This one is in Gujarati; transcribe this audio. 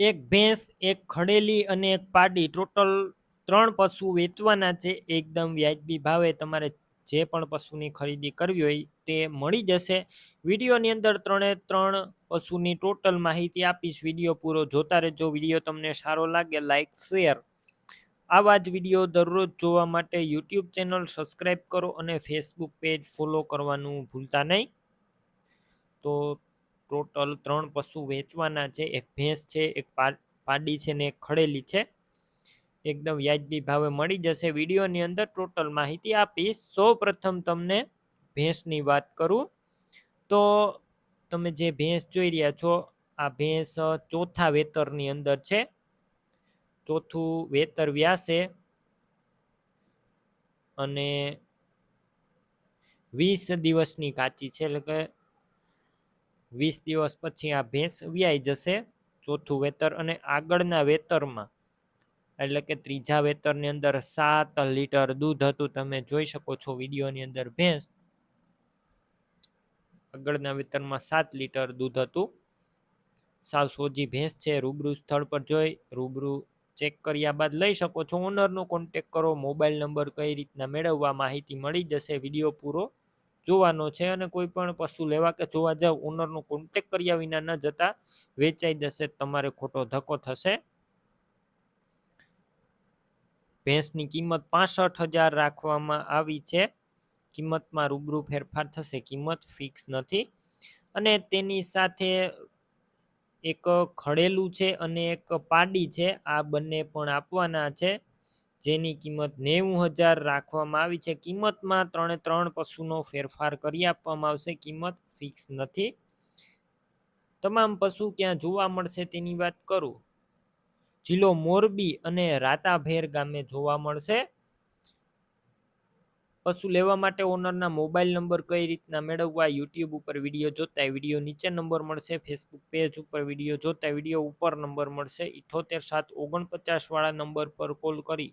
એક ભેંસ, એક ખડેલી અને એક પાડી. ટોટલ ત્રણ પશુ વેચવાના છે. એકદમ વ્યાજબી ભાવે તમારે જે પણ પશુની ખરીદી કરવી હોય તે મળી જશે. વિડીયોની અંદર ત્રણે ત્રણ પશુની ટોટલ માહિતી આપીશ. વીડિયો પૂરો જોતા રહેજો. વીડિયો તમને સારો લાગે લાઇક શેર આવા જ વીડિયો દરરોજ જોવા માટે યુટ્યુબ ચેનલ સબસ્ક્રાઈબ કરો અને ફેસબુક પેજ ફોલો કરવાનું ભૂલતા નહીં. તો ટોટલ ત્રણ પશુ વેચવાના છે, એક ભેંસ છે, એક પાડી છે ને એક ખડેલી છે. એકદમ વ્યાજબી ભાવે મળી જશે. વિડીયોની અંદર ટોટલ માહિતી આપીશ સૌ પ્રથમ તમને ભેંસની વાત કરું. તો તમે જે ભેંસ જોઈ રહ્યા છો, આ ભેંસ ચોથા વેતરની અંદર છે. ચોથું વેતર વ્યાસે અને વીસ દિવસની કાચી છે. એટલે કે વીસ દિવસ પછી આ ભેંસ વ્યાઈ જશે ચોથું વેતર અને આગળના વેતરમાં. એટલે કે ત્રીજા વેતરની અંદર સાત લીટર દૂધ હતું. તમે જોઈ શકો છો વિડીયોની અંદર ભેંસ આગળના વેતરમાં સાત લીટર દૂધ હતું. સાવ સોજી ભેંસ છે. રૂબરૂ સ્થળ પર જોઈ, રૂબરૂ ચેક કર્યા બાદ લઈ શકો છો. ઓનરનો કોન્ટેક કરો. મોબાઈલ નંબર કઈ રીતના મેળવવા માહિતી મળી જશે. વીડિયો પૂરો જોવાનો છે અને કોઈ પણ પશુ લેવા કે જોવા જાવ ઓનરનો કોન્ટેક કર્યા વિના ન જતા વેચાઈ જશે, તમારે ખોટો ધક્કો થશે. ભેંસની કિંમત પાસઠ હજાર રાખવામાં આવી છે. કિંમતમાં રૂબરૂ ફેરફાર થશે, કિંમત ફિક્સ નથી. અને તેની સાથે એક ખડેલું છે અને એક પાડી છે, આ બંને પણ આપવાના છે. જેની કિંમત નેવું હજાર રાખવામાં આવી છે. કિંમતમાં ત્રણે ત્રણ પશુનો ફેરફાર કરી આપવામાં આવશે. કિંમત ફિક્સ નથી. તમામ પશુ ક્યાં જોવા મળશે તેની વાત કરું. જિલ્લો મોરબી અને રાતાભેર ગામે જોવા મળશે. પશુ લેવા માટે ઓનરના મોબાઈલ નંબર કઈ રીતના મેળવવા, યુટ્યુબ ઉપર વીડિયો જોતા વીડિયો નીચે નંબર મળશે. ફેસબુક પેજ ઉપર વીડિયો જોતા વીડિયો ઉપર નંબર મળશે. ઇઠોતેર સાત ઓગણપચાસ વાળા નંબર પર કોલ કરી